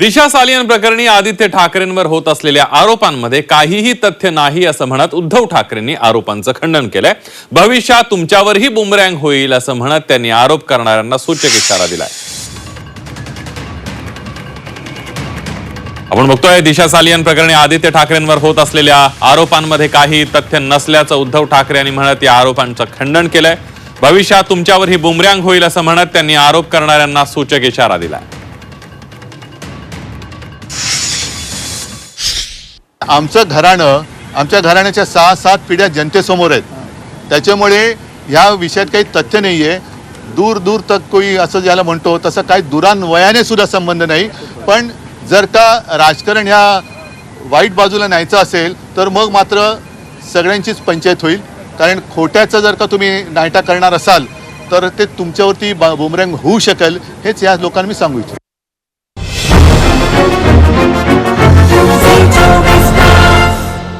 दिशा सालियन प्रकरणी आदित्य ठाकरेंवर होत असलेल्या आरोपांमध्ये काहीही तथ्य नाही असं म्हणत उद्धव ठाकरेंनी आरोपांचं खंडन केलंय. भविष्यात तुमच्यावरही बुमरँग होईल असं म्हणत त्यांनी आरोप करणाऱ्यांना सूचक इशारा दिलाय. आपण बघतोय दिशा सालियन प्रकरणी आदित्य ठाकरेंवर होत असलेल्या आरोपांमध्ये काही तथ्य नसल्याचं उद्धव ठाकरे यांनी म्हणत या आरोपांचं खंडन केलंय. भविष्यात तुमच्यावरही बुमरँग होईल असं म्हणत त्यांनी आरोप करणाऱ्यांना सूचक इशारा दिलाय. आमचं घराणं आमच्या घराण्याच्या सहा सात पिढ्या जनतेसमोर आहेत. त्याच्यामुळे ह्या विषयात काही तथ्य नाही आहे दूर दूर तक कोई असं ज्याला म्हणतो तसं काही दुरान्वयाने सुद्धा संबंध नाही. पण जर का राजकारण ह्या वाईट बाजूला न्यायचं असेल तर मग मात्र सगळ्यांचीच पंचायत होईल. कारण खोट्याचं जर का तुम्ही नायटा करणार असाल तर ते तुमच्यावरती बा- बुमरँग होऊ शकेल हेच या लोकांना मी सांगू इच्छितो.